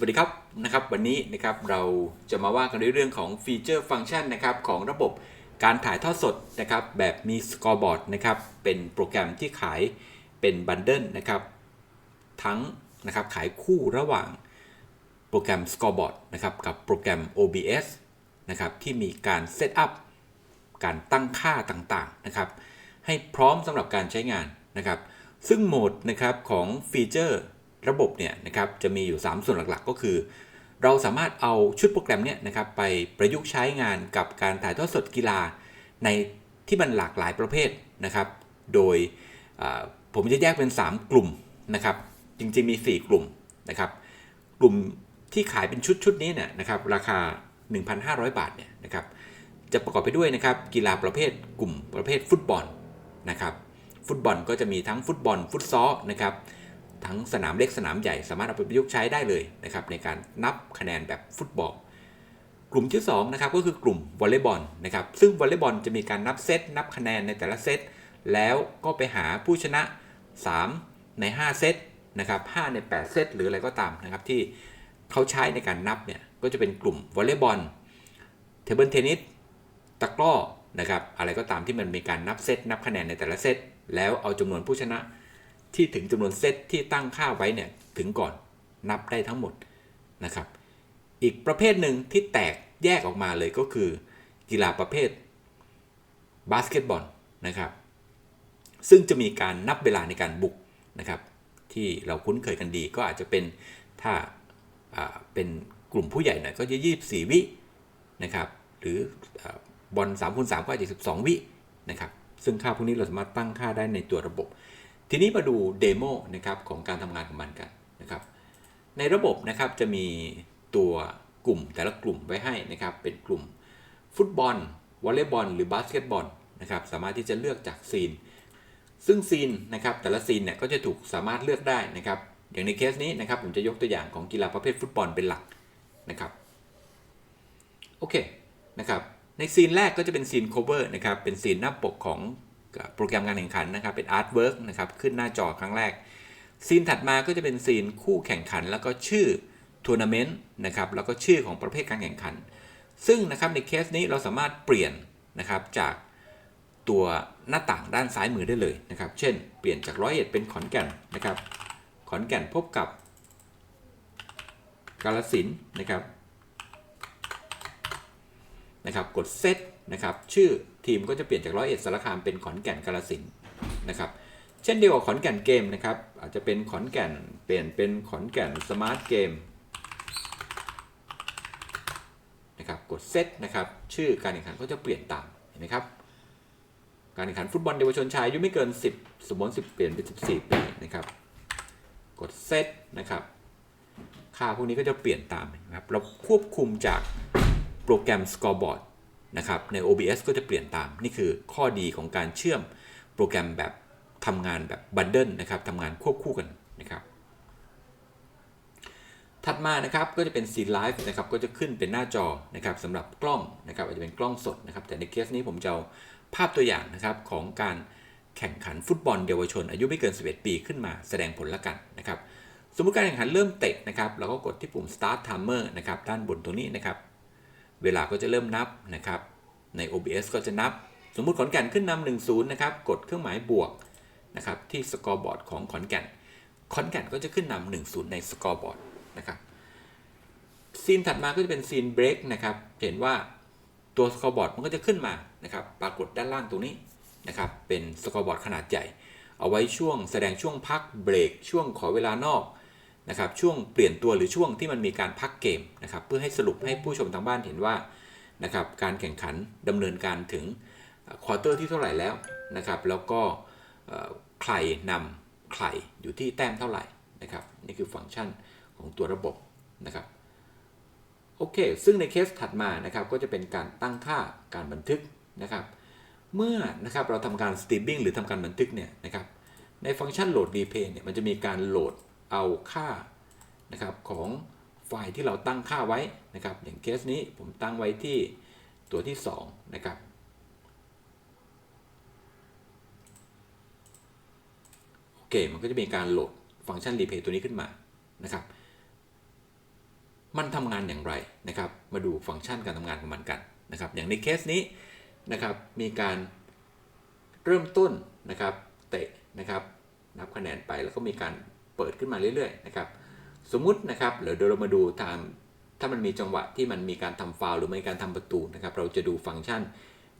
สวัสดีครับนะครับวันนี้นะครับเราจะมาว่ากันในเรื่องของฟีเจอร์ฟังก์ชันนะครับของระบบการถ่ายทอดสดนะครับแบบมีสกอร์บอร์ดนะครับเป็นโปรแกรมที่ขายเป็นบันเดิลนะครับทั้งนะครับขายคู่ระหว่างโปรแกรม Scoreboard นะครับกับโปรแกรม OBS นะครับที่มีการเซตอัพการตั้งค่าต่างๆนะครับให้พร้อมสำหรับการใช้งานนะครับซึ่งโหมดนะครับของฟีเจอร์ ระบบเนี่ยนะครับจะมีอยู่ 3 ส่วนหลักๆ ก็คือ เราสามารถเอาชุดโปรแกรมเนี่ยนะครับไปประยุกต์ใช้งานกับการถ่ายทอดสดกีฬาในที่มันหลากหลายประเภทนะครับ โดยผมจะแยกเป็น 3 กลุ่มนะครับ จริงๆมี 4 กลุ่มนะครับ กลุ่มที่ขายเป็นชุดชุดนี้เนี่ยนะครับราคา 1,500 บาทเนี่ยนะครับจะประกอบไปด้วยนะครับกีฬาประเภทกลุ่มประเภทฟุตบอลนะครับ ฟุตบอลก็จะมีทั้งฟุตบอลฟุตซอลนะครับ ทั้งสนามเล็กสนามใหญ่สามารถเอาไปประยุกต์ใช้ได้เลยนะครับในการนับคะแนนแบบฟุตบอล กลุ่มที่2นะครับก็คือกลุ่มวอลเลย์บอลนะครับซึ่งวอลเลย์บอลจะมีการนับเซตนับคะแนนในแต่ละเซตแล้วก็ไปหาผู้ชนะ 3 ใน 5 เซตนะครับ5ใน 8 เซตหรืออะไรก็ตามนะครับที่เขาใช้ในการนับเนี่ยก็จะเป็นกลุ่มวอลเลย์บอลเทเบิลเทนนิสตะกร้อนะครับอะไรก็ตามที่มันมีการนับเซตนับคะแนนในแต่ละเซตแล้วเอาจำนวนผู้ชนะ ที่ถึงจำนวนเซตที่ตั้งค่าไว้เนี่ยถึงก่อนนับได้ทั้งหมดนะครับ อีกประเภทหนึ่งที่แตกแยกออกมาเลยก็คือกีฬาประเภทบาสเกตบอลนะครับซึ่งจะมีการนับเวลาในการบุกนะครับที่เราคุ้นเคยกันดีก็อาจจะเป็นถ้าเป็นกลุ่มผู้ใหญ่หน่อยก็จะ24 วินะครับหรืออบอล3คูณ3ก็อาจจะ12 วินะครับซึ่งค่าพวกนี้เราสามารถตั้งค่าได้ในตัวระบบ ทีนี้มาดูเดโมนะครับของการทำงานของมันกันนะครับ ในระบบนะครับจะมีตัวกลุ่มแต่ละกลุ่มไว้ให้นะครับ เป็นกลุ่มฟุตบอลวอลเลย์บอลหรือบาสเกตบอลนะครับ สามารถที่จะเลือกจากซีน ซึ่งซีนนะครับแต่ละซีนเนี่ยก็จะถูกสามารถเลือกได้นะครับ อย่างในเคสนี้นะครับผมจะยกตัวอย่างของกีฬาประเภทฟุตบอลเป็นหลักนะครับโอเคนะครับในซีนแรกก็จะเป็นซีน cover นะครับเป็นซีนหน้าปกของ โปรแกรมการแข่งขันนะครับ เป็นอาร์ตเวิร์กนะครับ ขึ้นหน้าจอครั้งแรก ซีนถัดมาก็จะเป็นซีนคู่แข่งขัน แล้วก็ชื่อทัวร์นาเมนต์นะครับ แล้วก็ชื่อของประเภทการแข่งขัน ซึ่งนะครับในเคสนี้เราสามารถเปลี่ยนนะครับจากตัวหน้าต่างด้านซ้ายมือได้เลยนะครับ เช่น เปลี่ยนจากร้อยเอ็ดเป็นขอนแก่นนะครับ ขอนแก่นพบกับกาลสินนะครับ นะครับ กดเซต นะครับชื่อทีมก็จะเปลี่ยนจากร้อยเอ็ดสารคามเป็นขอนแก่นกาลสินธุ์นะครับเช่นเดียวกับขอนแก่นเกมนะครับอาจจะเป็นขอนแก่นเปลี่ยนเป็นขอนแก่นสมาร์ทเกมนะครับกดเซตนะครับชื่อการแข่งขันก็จะเปลี่ยนตามเห็นไหมครับการแข่งขันฟุตบอลเยาวชนชายอายุไม่เกิน 10 สมมติ10 เปลี่ยนเป็น 14 ปีนะครับกดเซตนะครับค่าพวกนี้ก็จะเปลี่ยนตามนะครับเราควบคุมจากโปรแกรม Scoreboard นะครับใน OBS ก็จะเปลี่ยนตาม นี่คือข้อดีของการเชื่อมโปรแกรมแบบทำงานแบบบันเดิลนะครับทำงานควบคู่กันนะครับ ถัดมานะครับก็จะเป็น Scene Live นะครับก็จะขึ้นเป็นหน้าจอนะครับสำหรับกล้องนะครับอาจจะเป็นกล้องสดนะครับ แต่ในเคสนี้ผมจะเอาภาพตัวอย่างนะครับของการแข่งขันฟุตบอลเยาวชน อายุไม่เกิน 11 ปีขึ้นมาแสดงผลละกันนะครับ สมมติการแข่งขันเริ่มเตะนะครับเราก็กดที่ปุ่ม start timer นะครับด้านบนตรงนี้นะครับ เวลาก็จะเริ่มนับนะครับใน OBS ก็จะนับ สมมุติขอนแก่นขึ้นนำหนึ่งศูนย์นะครับกดเครื่องหมายบวกนะครับที่สกอร์บอร์ดของขอนแก่นขอนแก่นก็จะขึ้นนำหนึ่งศูนย์ในสกอร์บอร์ดนะครับซีนถัดมาก็จะเป็นซีนเบรกนะครับเห็นว่าตัวสกอร์บอร์ดมันก็จะขึ้นมานะครับปรากฏด้านล่างตรงนี้นะครับเป็นสกอร์บอร์ดขนาดใหญ่ เอาไว้ช่วงแสดงช่วงพักเบรกช่วงขอเวลานอก นะครับช่วงเปลี่ยนตัวหรือช่วงที่มันมีการพักเกมนะครับเพื่อให้สรุปให้ผู้ชมทางบ้านเห็นว่านะครับการแข่งขันดำเนินการถึงควอเตอร์ที่เท่าไหร่แล้วนะครับแล้วก็ใครนำใครอยู่ที่แต้มเท่าไหร่นะครับนี่คือฟังก์ชันของตัวระบบนะครับโอเค ซึ่งในเคสถัดมานะครับก็จะเป็นการตั้งค่าการบันทึกนะครับ เมื่อนะครับเราทำการสตรีมมิ่งหรือทำการบันทึกเนี่ยนะครับในฟังก์ชันโหลดรีเพย์เนี่ยมันจะมีการโหลด เอาค่านะครับของไฟล์ที่เราตั้งค่าไว้นะครับ อย่างเคสนี้ผมตั้งไว้ที่ตัวที่ 2 นะครับโอเคมันก็จะมีการโหลดฟังก์ชันรีเพย์ตัวนี้ขึ้นมานะครับ มันทำงานอย่างไรนะครับ มาดูฟังก์ชันการทำงานของมันกันนะครับ อย่างในเคสนี้นะครับมีการเริ่มต้นนะครับ เตะนะครับ นับคะแนนไปแล้วก็มีการ เปิดขึ้นมาเรื่อยๆนะครับสมมุตินะครับเดี๋ยวเรามาดูตามถ้ามันมีจังหวะที่มันมีการทำฟาวหรือมีการทำประตูนะครับเราจะดูฟังก์ชัน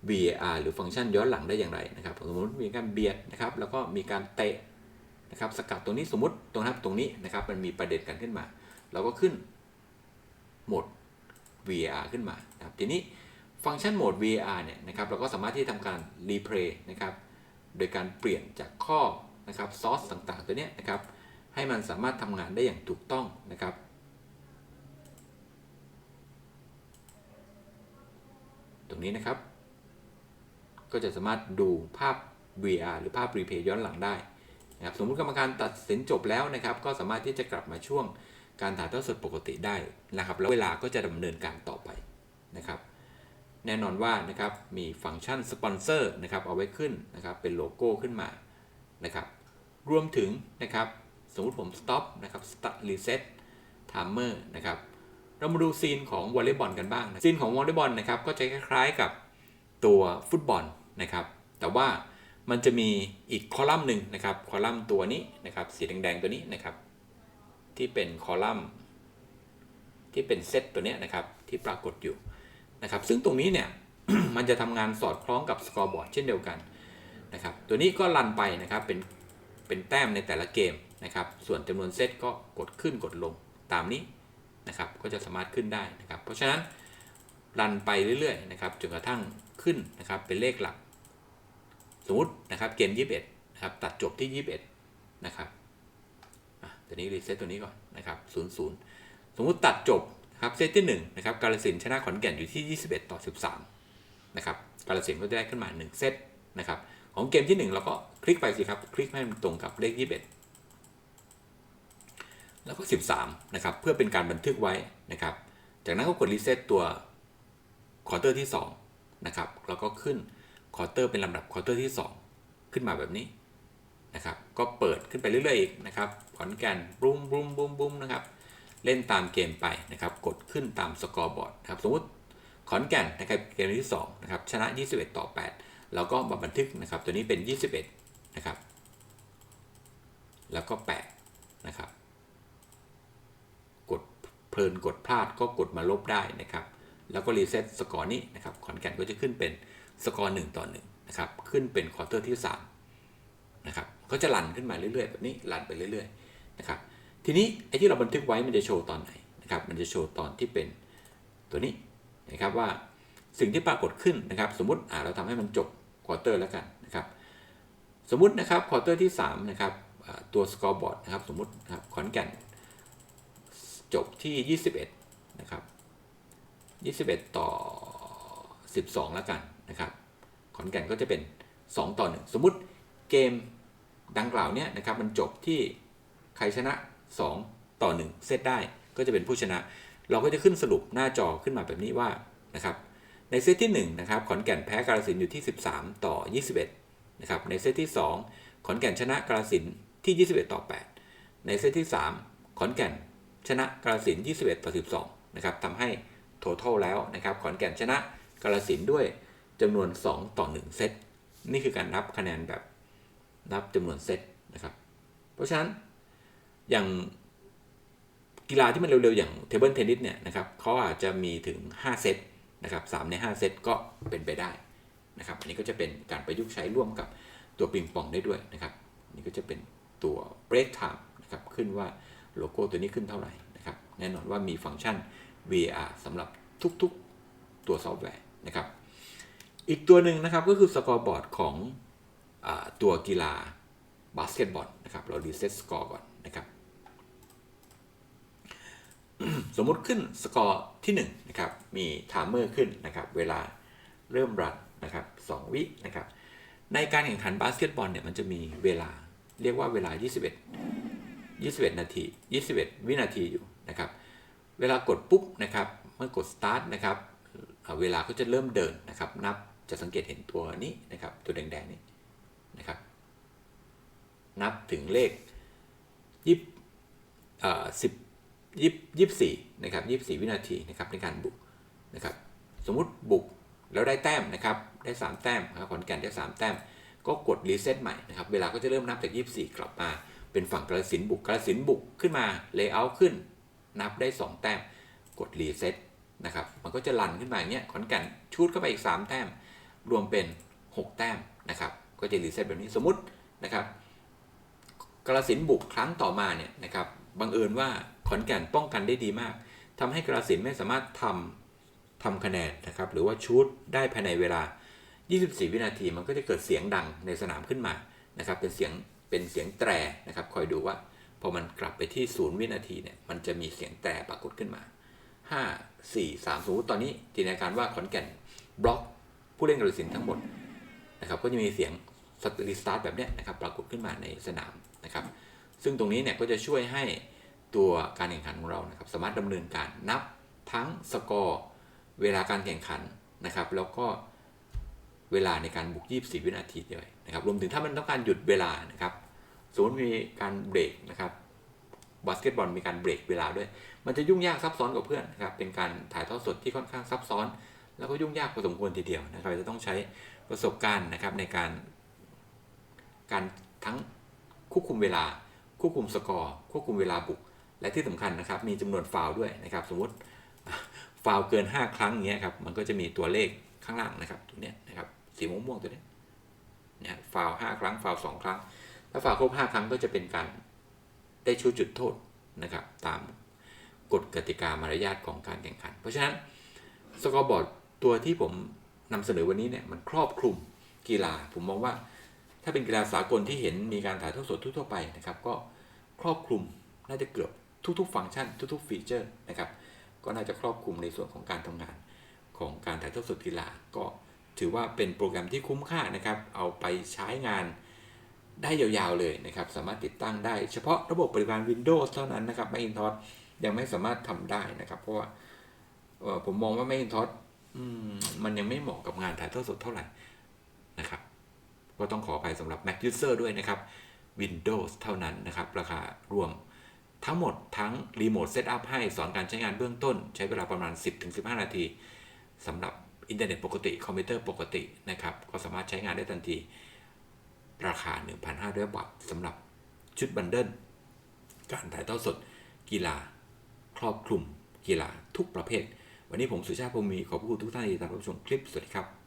VAR หรือฟังก์ชันย้อนหลังได้อย่างไรนะครับสมมติมีการเบียดนะครับแล้วก็มีการเตะนะครับสกัดตรงนี้สมมติตรงนั้นตรงนี้นะครับมันมีประเด็นกันขึ้นมา เราก็ขึ้นโหมด VAR ขึ้นมานะครับทีนี้ฟังก์ชันโหมด VAR เนี่ยนะครับเราก็สามารถที่ทำการรีเพลย์นะครับโดยการเปลี่ยนจากข้อนะครับซอสต่างๆ ตัวเนี้ยนะครับ ให้มันสามารถทำงานได้อย่างถูกต้องนะครับ ตรงนี้นะครับ ก็จะสามารถดูภาพ VR หรือภาพรีเพย์ย้อนหลังได้นะครับสมมติกรรมการตัดสินจบแล้วนะครับ ก็สามารถที่จะกลับมาช่วงการถ่ายทอดสดปกติได้นะครับ แล้วเวลาก็จะดำเนินการต่อไปนะครับ แน่นอนว่านะครับมีฟังก์ชันสปอนเซอร์นะครับเอาไว้ขึ้นนะครับเป็นโลโก้ขึ้นมานะครับ รวมถึงนะครับ มมติผม stop นะครับ start reset timer นะครับ เรามาดูซีนของวอลเลย์บอลกันบ้างนะซีนของวอลเลย์บอลนะครับก็จะคล้ายๆกับตัวฟุตบอลนะครับ แต่ว่ามันจะมีอีกคอลัมน์หนึ่งนะครับ คอลัมน์ตัวนี้นะครับ สีแดงๆตัวนี้นะครับ ที่เป็นคอลัมน์ ที่เป็นเซตตัวนี้นะครับ ที่ปรากฏอยู่นะครับ ซึ่งตรงนี้เนี่ยมันจะทำงานสอดคล้องกับสกอร์บอร์ดเช่นเดียวกันนะครับ ตัวนี้ก็รันไปนะครับ เป็นเป็นแต้มในแต่ละเกม นะครับ ส่วนจำนวนเซตก็กดขึ้นกดลงตามนี้นะครับ ก็จะสามารถขึ้นได้นะครับ เพราะฉะนั้นรันไปเรื่อยๆนะครับจนกระทั่งขึ้นนะครับเป็นเลขหลัก สมมตินะครับเกม21นะครับตัดจบที่ 21นะครับตัวนี้รีเซ็ตตัวนี้ก่อนนะครับ00สมมุติตัดจบนะครับเซตที่1นะครับกาลสินชนะขอนแก่นอยู่ที่ 21 ต่อ 13นะครับกาลสินก็จะได้ขึ้นมา 1 เซตนะครับของเกมที่ 1 เราก็คลิกไปสิครับ คลิกให้มันตรงกับเลข 21 แล้วก็ 13 นะครับ เพื่อเป็นการบันทึกไว้นะครับ จากนั้นก็กดรีเซ็ตตัวควอเตอร์ที่ 2 นะครับ แล้วก็ขึ้นควอเตอร์เป็นลำดับควอเตอร์ที่ 2 ขึ้นมาแบบนี้นะครับ ก็เปิดขึ้นไปเรื่อยๆอีกนะครับขอนแก่นบุ้มบุ้มบุ้มบุ้มนะครับ เล่นตามเกมไปนะครับ กดขึ้นตามสกอร์บอร์ดนะครับ สมมติขอนแก่นนะครับเกมที่2นะครับ ชนะ 21 ต่อ8เราก็มาบันทึกนะครับ ตัวนี้เป็น 21 นะครับ แล้วก็ 8 นะครับ ลินกดพลาดก็กดมาลบได้นะครับ แล้วก็รีเซ็ตสกอร์นี้นะครับขอนแก่นก็จะขึ้นเป็นสกอร์1ต่อ1นะครับขึ้นเป็นควอเตอร์ที่3นะครับก็จะรันขึ้นมาเรื่อยๆ แบบนี้รันไปเรื่อยๆนะครับทีนี้ไอ้ที่เราบันทึกไว้มันจะโชว์ตอนไหนนะครับมันจะโชว์ตอนที่เป็นตัวนี้นะครับว่าสิ่งที่ปรากฏขึ้นนะครับ สมมติอ่าเราทำให้มันจบควอเตอร์แล้วกันนะครับสมมตินะครับควอเตอร์ที่3นะครับตัวสกอร์บอร์ดนะครับสมมตินะครับขอนแก่น จบที่ 21 นะครับ 21 ต่อ 12 แล้วกันนะครับ ขอนแก่นก็จะเป็น 2 ต่อ 1 สมมุติเกมดังกล่าวเนี้ยนะครับ มันจบที่ใครชนะ 2 ต่อ 1 เซตได้ก็จะเป็นผู้ชนะ เราก็จะขึ้นสรุปหน้าจอขึ้นมาแบบนี้ว่านะครับ ในเซตที่1นะครับขอนแก่นแพ้กาฬสินธุ์อยู่ที่ 13 ต่อ 21 นะครับ ในเซตที่ 2 ขอนแก่นชนะกาฬสินธุ์ที่ 21 ต่อ 8 ในเซตที่ 3 ขอนแก่น ชนะกาฬสิน21ต่อ12นะครับทำให้ total แล้วนะครับขอนแก่นชนะกาฬสินธุ์ด้วยจำนวน 2 ต่อ 1 เซตนี่คือการนับคะแนนแบบนับจำนวนเซตนะครับ เพราะฉะนั้นอย่างกีฬาที่มันเร็วๆ อย่างเทเบิลเทนนิสเนี่ยนะครับเขาอาจจะมีถึง 5 เซตนะครับ3ใน 5 เซตก็เป็นไปได้นะครับ อันนี้ก็จะเป็นการประยุกต์ใช้ร่วมกับตัวปิงปองได้ด้วยนะครับ นี่ก็จะเป็นตัว break time นะครับขึ้นว่า โลโก้ตัวนี้ขึ้นเท่าไหร่นะครับแน่นอนว่ามีฟังก์ชัน VAR สำหรับทุกๆตัวซอฟต์แวร์นะครับ อีกตัวหนึ่งนะครับก็คือสกอร์บอร์ดของอตัวกีฬาบาสเกตบอลนะครับเรารีเซ็ตสกอร์ก่อนนะครับสมมุติขึ้นสกอร์ที่1นะครับมีไทม์เมอร์ขึ้นนะครับเวลาเริ่มรันนะครับ2วินะครับในการแข่งขันบาสเกตบอลเนี่ยมันจะมีเวลาเรียกว่าเวลา 21 21 นาที 21 วินาทีอยู่นะครับ เวลากดปุ๊บนะครับเมื่อกด start นะครับเวลาก็จะเริ่มเดินนะครับ นับจะสังเกตเห็นตัวนี้นะครับ ตัวแดงๆนี้นะครับ นับถึงเลขยี่สิบเอ่สิบยี่ยี่สี่นะครับยี่สี่วินาทีนะครับในการบุกนะครับ สมมุติบุกแล้วได้แต้มนะครับ ได้ 3 แต้มครับขอนแก่นได้ 3 แต้ม ก็กดรีเซ็ตใหม่นะครับ เวลาก็จะเริ่มนับจาก 24 กลับมา เป็นฝั่งกระสินบุกกระสินบุกขึ้นมาเลเยอร์ขึ้น นับได้ 2 แต้มกดรีเซ็ตนะครับมันก็จะลันขึ้นมาอย่างเงี้ยขอนแก่นชูดเข้าไปอีก 3 แต้ม รวมเป็น 6 แต้มนะครับก็จะรีเซ็ตแบบนี้สมมตินะครับกระสินบุกครั้งต่อมาเนี่ยนะครับบังเอิญว่าขอนแก่นป้องกันได้ดีมากทำให้กระสินไม่สามารถทำทำคะแนนนะครับหรือว่าชูดได้ภายในเวลา 24 วินาทีมันก็จะเกิดเสียงดังในสนามขึ้นมานะครับเป็นเสียง เป็นเสียงแตรนะครับ คอยดูว่าพอมันกลับไปที่ศูนย์วินาทีเนี่ย มันจะมีเสียงแตรปรากฏขึ้นมา 5 4 3สมมติตอนนี้จินตนาการว่าขอนแก่นบล็อกผู้เล่นกระสินทั้งหมดนะครับก็จะมีเสียงสตรีสตาร์ทแบบนี้นะครับปรากฏขึ้นมาในสนามนะครับ ซึ่งตรงนี้เนี่ยก็จะช่วยให้ตัวการแข่งขันของเรานะครับ สามารถดำเนินการนับทั้งสกอร์ เวลาการแข่งขันนะครับ แล้วก็ เวลาในการบุก 24 วินาทีด้วยนะครับ รวมถึงถ้ามันต้องการหยุดเวลานะครับ สมมติมีการเบรกนะครับบาสเกตบอลมีการเบรกเวลาด้วย มันจะยุ่งยากซับซ้อนกว่าเพื่อนนะครับ เป็นการถ่ายทอดสดที่ค่อนข้างซับซ้อน แล้วก็ยุ่งยากพอสมควรทีเดียวนะครับ จะต้องใช้ประสบการณ์นะครับในการ การทั้งควบคุมเวลา ควบคุมสกอร์ ควบคุมเวลาบุก และที่สำคัญนะครับ มีจำนวนฟาวด้วยนะครับ สมมติฟาว์เกิน 5 ครั้งอย่างเงี้ยครับ มันก็จะมีตัวเลขข้างล่างนะครับ ตัวเนี้ยนะครับ สีม่วงๆตัวนี้นี่ยฟาวล์5ครั้งฟาวล์2ครั้ง ถ้าฟาวครบ5ครั้งก็จะเป็นการได้ชูจุดโทษนะครับ ตามกฎกติกามารยาทของการแข่งขัน เพราะฉะนั้นสกอร์บอร์ดตัวที่ผมนำเสนอวันนี้เนี่ยมันครอบคลุมกีฬา ผมมองว่าถ้าเป็นกีฬาสากลที่เห็นมีการถ่ายทอดสดทั่วไปนะครับ ก็ครอบคลุมน่าจะเกือบทุกๆ ฟังก์ชันทุกๆ ฟีเจอร์นะครับ ก็น่าจะครอบคลุมในส่วนของการทำงานของการถ่ายทอดสดกีฬาก็ ถือว่าเป็นโปรแกรมที่คุ้มค่านะครับ เอาไปใช้งานได้ยาวๆเลยนะครับ สามารถติดตั้งได้ เฉพาะระบบปฏิบัติการ Windows เท่านั้นนะครับ Macintosh ยังไม่สามารถทำได้นะครับ เพราะว่าผมมองว่า Macintosh มมันยังไม่เหมาะกับงานถ่ายทอดสดเท่าไหร่นะครับ ก็ต้องขออภัยสำหรับ Mac User ด้วยนะครับ Windows เท่านั้นนะครับ ราคารวมทั้งหมดทั้งรีโมทเซตอัพให้สอนการใช้งานเบื้องต้น ใช้เวลาประมาณ 10-15 นาทีสำหรับ อินเทอร์เน็ตปกติ คอมพิวเตอร์ปกตินะครับ ก็สามารถใช้งานได้ทันที ราคา 1,500 บาทสำหรับชุดบันเดิลการถ่ายทอดสดกีฬา ครอบคลุมกีฬาทุกประเภท วันนี้ผมสุชาติพงมีขอบพระคุณทุกท่านที่ติดตามรับชมคลิป สวัสดีครับ